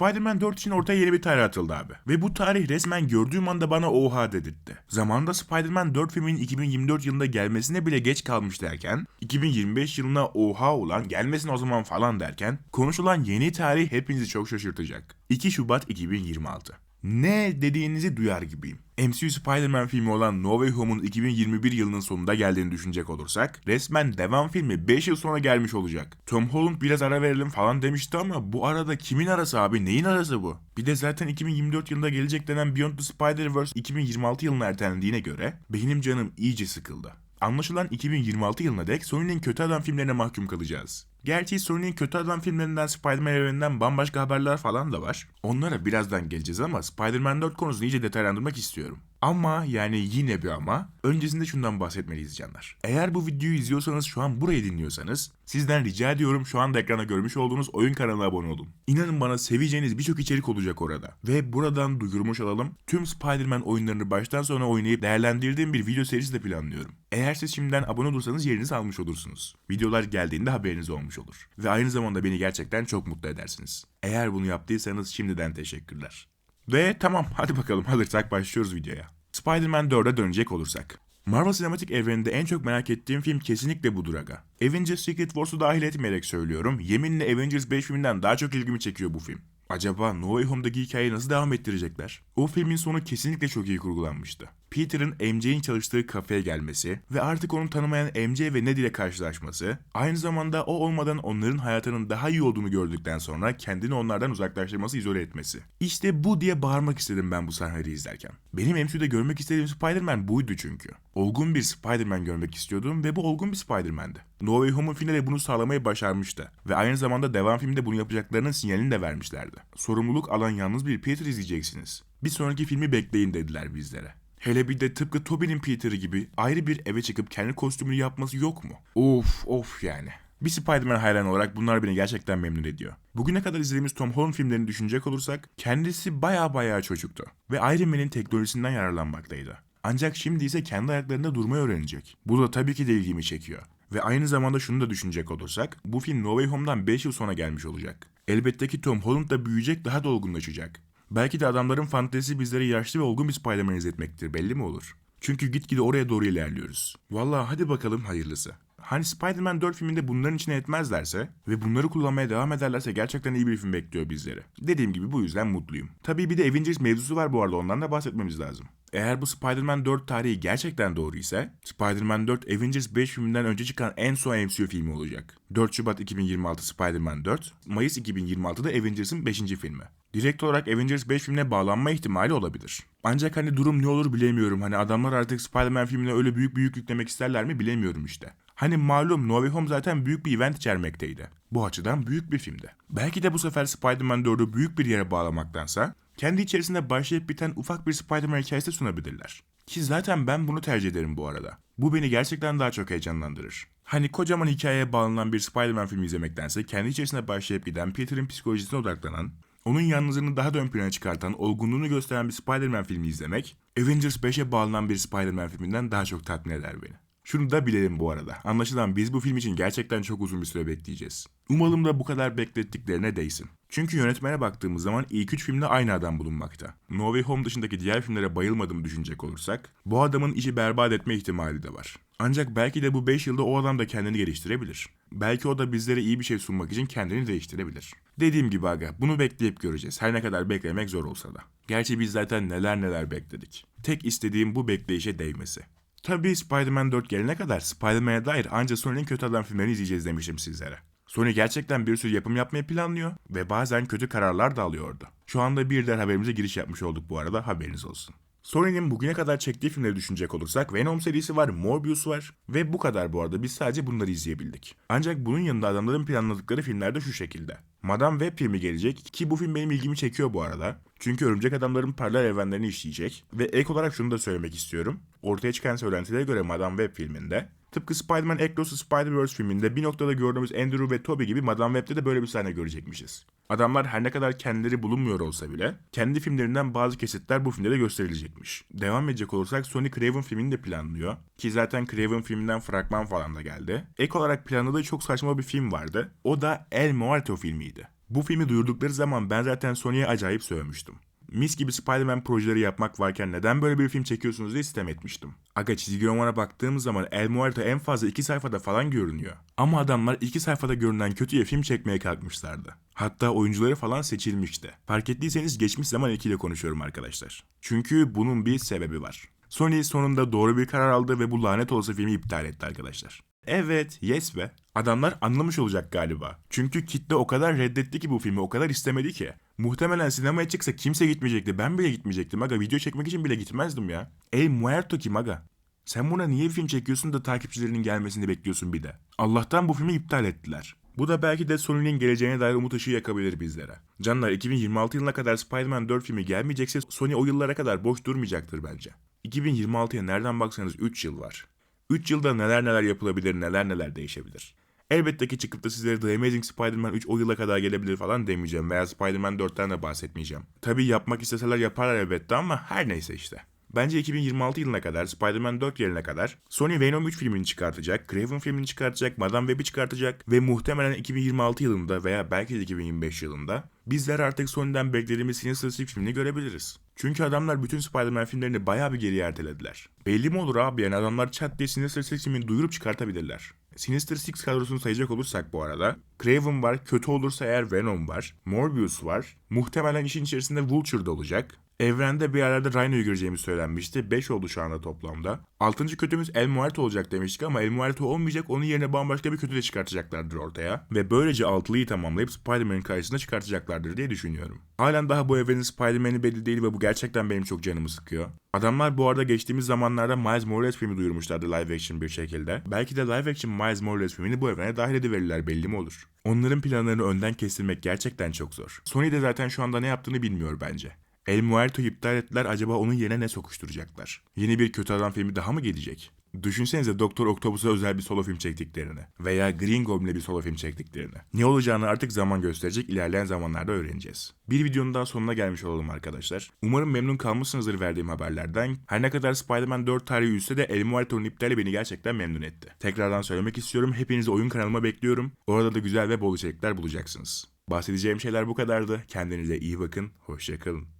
Spider-Man 4 için ortaya yeni bir tarih atıldı abi. Ve bu tarih resmen gördüğüm anda bana oha dedirtti. Zamanında Spider-Man 4 filminin 2024 yılında gelmesine bile geç kalmış derken, 2025 yılına oha ulan gelmesin o zaman falan derken, konuşulan yeni tarih hepinizi çok şaşırtacak. 2 Şubat 2026. Ne dediğinizi duyar gibiyim. MCU Spider-Man filmi olan No Way Home'un 2021 yılının sonunda geldiğini düşünecek olursak resmen devam filmi 5 yıl sonra gelmiş olacak. Tom Holland biraz ara verelim falan demişti ama bu arada kimin arası abi neyin arası bu? Bir de zaten 2024 yılında gelecek denen Beyond the Spider-Verse 2026 yılına ertelendiğine göre benim canım iyice sıkıldı. Anlaşılan 2026 yılına dek Sony'nin kötü adam filmlerine mahkum kalacağız. Gerçi Sony'nin kötü adam filmlerinden Spider-Man evreninden bambaşka haberler falan da var. Onlara birazdan geleceğiz ama Spider-Man 4 konusunu iyice detaylandırmak istiyorum. Ama yani yine bir ama öncesinde şundan bahsetmeliyiz canlar. Eğer bu videoyu izliyorsanız şu an burayı dinliyorsanız sizden rica ediyorum şu anda ekranda görmüş olduğunuz oyun kanalına abone olun. İnanın bana seveceğiniz birçok içerik olacak orada. Ve buradan duyurmuş olalım tüm Spider-Man oyunlarını baştan sona oynayıp değerlendirdiğim bir video serisi de planlıyorum. Eğer siz şimdiden abone olursanız yerinizi almış olursunuz. Videolar geldiğinde haberiniz olmuş olur. Ve aynı zamanda beni gerçekten çok mutlu edersiniz. Eğer bunu yaptıysanız şimdiden teşekkürler. Ve tamam hadi bakalım hazırsak başlıyoruz videoya. Spider-Man 4'e dönecek olursak. Marvel Sinematik evreninde en çok merak ettiğim film kesinlikle budur aga. Avengers Secret Wars'u dahil etmeyerek söylüyorum. Yeminle Avengers 5 filminden daha çok ilgimi çekiyor bu film. Acaba No Way Home'daki hikayeyi nasıl devam ettirecekler? O filmin sonu kesinlikle çok iyi kurgulanmıştı. Peter'ın MJ'in çalıştığı kafeye gelmesi ve artık onu tanımayan MJ ve Ned ile karşılaşması, aynı zamanda o olmadan onların hayatının daha iyi olduğunu gördükten sonra kendini onlardan uzaklaştırması, izole etmesi. İşte bu diye bağırmak istedim ben bu sahneleri izlerken. Benim MCU'da görmek istediğim Spider-Man buydu çünkü. Olgun bir Spider-Man görmek istiyordum ve bu olgun bir Spider-Man'di. No Way Home'un finali bunu sağlamayı başarmıştı ve aynı zamanda devam filmde bunu yapacaklarının sinyalini de vermişlerdi. Sorumluluk alan yalnız bir Peter izleyeceksiniz. Bir sonraki filmi bekleyin dediler bizlere. Hele bir de tıpkı Tobey'nin Peter'ı gibi ayrı bir eve çıkıp kendi kostümünü yapması yok mu? Of of yani. Bir Spider-Man hayranı olarak bunlar beni gerçekten memnun ediyor. Bugüne kadar izlediğimiz Tom Holland filmlerini düşünecek olursak kendisi baya baya çocuktu. Ve Iron Man'in teknolojisinden yararlanmaktaydı. Ancak şimdi ise kendi ayaklarında durmayı öğrenecek. Bu da tabii ki de ilgimi çekiyor. Ve aynı zamanda şunu da düşünecek olursak bu film No Way Home'dan 5 yıl sonra gelmiş olacak. Elbette ki Tom Holland da büyüyecek daha da olgunlaşacak. Belki de adamların fantezisi bizlere yaşlı ve olgun bir Spider-Man izletmektir belli mi olur? Çünkü gitgide oraya doğru ilerliyoruz. Vallahi hadi bakalım hayırlısı. Hani Spider-Man 4 filminde bunların içine etmezlerse ve bunları kullanmaya devam ederlerse gerçekten iyi bir film bekliyor bizleri. Dediğim gibi bu yüzden mutluyum. Tabii bir de Avengers mevzusu var bu arada ondan da bahsetmemiz lazım. Eğer bu Spider-Man 4 tarihi gerçekten doğru ise Spider-Man 4 Avengers 5 filminden önce çıkan en son MCU filmi olacak. 4 Şubat 2026 Spider-Man 4, Mayıs 2026'da Avengers'ın 5. filmi. Direkt olarak Avengers 5 filmine bağlanma ihtimali olabilir. Ancak hani durum ne olur bilemiyorum. Hani adamlar artık Spider-Man filmine öyle büyük büyük yüklemek isterler mi bilemiyorum işte. Hani malum No Way Home zaten büyük bir event içermekteydi. Bu açıdan büyük bir filmdi. Belki de bu sefer Spider-Man 4'ü büyük bir yere bağlamaktansa kendi içerisinde başlayıp biten ufak bir Spider-Man hikayesi sunabilirler. Ki zaten ben bunu tercih ederim bu arada. Bu beni gerçekten daha çok heyecanlandırır. Hani kocaman hikayeye bağlanan bir Spider-Man filmi izlemektense kendi içerisinde başlayıp giden Peter'ın psikolojisine odaklanan, onun yalnızlığını daha da ön plana çıkartan, olgunluğunu gösteren bir Spider-Man filmi izlemek, Avengers 5'e bağlanan bir Spider-Man filminden daha çok tatmin eder beni. Şunu da bilelim bu arada. Anlaşılan biz bu film için gerçekten çok uzun bir süre bekleyeceğiz. Umalım da bu kadar beklettiklerine değsin. Çünkü yönetmene baktığımız zaman ilk üç filmde aynı adam bulunmakta. No Way Home dışındaki diğer filmlere bayılmadığımı düşünecek olursak, bu adamın işi berbat etme ihtimali de var. Ancak belki de bu 5 yılda o adam da kendini geliştirebilir. Belki o da bizlere iyi bir şey sunmak için kendini değiştirebilir. Dediğim gibi aga bunu bekleyip göreceğiz. Her ne kadar beklemek zor olsa da. Gerçi biz zaten neler neler bekledik. Tek istediğim bu bekleyişe değmesi. Tabii Spider-Man 4 gelene kadar Spider-Man'e dair ancak Sony'nin kötü adam filmlerini izleyeceğiz demiştim sizlere. Sony gerçekten bir sürü yapım yapmayı planlıyor ve bazen kötü kararlar da alıyordu. Şu anda bir der haberimize giriş yapmış olduk bu arada haberiniz olsun. Sony'nin bugüne kadar çektiği filmleri düşünecek olursak Venom serisi var, Morbius var ve bu kadar bu arada biz sadece bunları izleyebildik. Ancak bunun yanında adamların planladıkları filmler de şu şekilde. Madame Web filmi gelecek ki bu film benim ilgimi çekiyor bu arada. Çünkü Örümcek Adamların paralel evrenlerini işleyecek. Ve ek olarak şunu da söylemek istiyorum. Ortaya çıkan söylentilere göre Madame Web filminde Tıpkı Spider-Man Across the Spider-Verse filminde bir noktada gördüğümüz Andrew ve Tobey gibi Madame Web'de de böyle bir sahne görecekmişiz. Adamlar her ne kadar kendileri bulunmuyor olsa bile kendi filmlerinden bazı kesitler bu filmde de gösterilecekmiş. Devam edecek olursak Sony Craven filmini de planlıyor. Ki zaten Craven filminden fragman falan da geldi. Ek olarak planladığı çok saçma bir film vardı. O da El Muerto filmiydi. Bu filmi duyurdukları zaman ben zaten Sony'ye acayip sövmüştüm. Mis gibi Spider-Man projeleri yapmak varken neden böyle bir film çekiyorsunuz diye sitem etmiştim. Aga çizgi romana baktığım zaman El Muerto en fazla iki sayfada falan görünüyor. Ama adamlar iki sayfada görünen kötüye film çekmeye kalkmışlardı. Hatta oyuncuları falan seçilmişti. Fark ettiyseniz geçmiş zaman ekiyle konuşuyorum arkadaşlar. Çünkü bunun bir sebebi var. Sony sonunda doğru bir karar aldı ve bu lanet olası filmi iptal etti arkadaşlar. Evet, yes be. Adamlar anlamış olacak galiba. Çünkü kitle o kadar reddetti ki bu filmi, o kadar istemedi ki. Muhtemelen sinemaya çıksa kimse gitmeyecekti. Ben bile gitmeyecektim aga. Video çekmek için bile gitmezdim ya. El Muerto kim aga? Sen buna niye film çekiyorsun da takipçilerinin gelmesini bekliyorsun bir de? Allah'tan bu filmi iptal ettiler. Bu da belki de Sony'nin geleceğine dair umut ışığı yakabilir bizlere. Canlar 2026 yılına kadar Spider-Man 4 filmi gelmeyecekse Sony o yıllara kadar boş durmayacaktır bence. 2026'ya nereden baksanız 3 yıl var. 3 yılda neler neler yapılabilir, neler neler değişebilir. Elbette ki çıkıp da sizlere The Amazing Spider-Man 3 o yıla kadar gelebilir falan demeyeceğim veya Spider-Man 4'ten de bahsetmeyeceğim. Tabii yapmak isteseler yaparlar elbette ama her neyse işte. Bence 2026 yılına kadar, Spider-Man 4 yerine kadar Sony Venom 3 filmini çıkartacak, Craven filmini çıkartacak, Madame Web'i çıkartacak ve muhtemelen 2026 yılında veya belki de 2025 yılında bizler artık Sony'den beklediğimiz Sinister Six filmini görebiliriz. Çünkü adamlar bütün Spider-Man filmlerini bayağı bir geriye ertelediler. Belli mi olur abi yani adamlar chat diye Sinister Six filmini duyurup çıkartabilirler. Sinister Six kadrosunu sayacak olursak bu arada Craven var, kötü olursa eğer Venom var, Morbius var, muhtemelen işin içerisinde Vulture da olacak. Evrende bir yerlerde Rhino'yu göreceğimiz söylenmişti. 5 oldu şu anda toplamda. 6. kötümüz El Muerto olacak demiştik ama El Muerto olmayacak. Onun yerine bambaşka bir kötü de çıkartacaklardır ortaya. Ve böylece altılıyı tamamlayıp Spider-Man'in karşısına çıkartacaklardır diye düşünüyorum. Halen daha bu evrenin Spider-Man'i belli değil ve bu gerçekten benim çok canımı sıkıyor. Adamlar bu arada geçtiğimiz zamanlarda Miles Morales filmi duyurmuşlardı live action bir şekilde. Belki de live action Miles Morales filmini bu evrene dahil ediverirler belli mi olur. Onların planlarını önden kestirmek gerçekten çok zor. Sony de zaten şu anda ne yaptığını bilmiyor bence. El Muerto'yu iptal ettiler acaba onun yerine ne sokuşturacaklar? Yeni bir kötü adam filmi daha mı gelecek? Düşünsenize Doktor Octopus'a özel bir solo film çektiklerini veya Green Goblin'e bir solo film çektiklerini. Ne olacağını artık zaman gösterecek ilerleyen zamanlarda öğreneceğiz. Bir videonun daha sonuna gelmiş olalım arkadaşlar. Umarım memnun kalmışsınızdır verdiğim haberlerden. Her ne kadar Spider-Man 4 tarihi üstse de El Muerto'nun iptali beni gerçekten memnun etti. Tekrardan söylemek istiyorum. Hepinizi oyun kanalıma bekliyorum. Orada da güzel ve bol içerikler bulacaksınız. Bahsedeceğim şeyler bu kadardı. Kendinize iyi bakın. Hoşçakalın.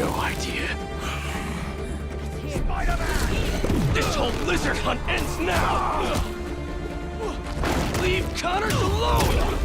No idea. This whole lizard hunt ends now! Leave Connors alone!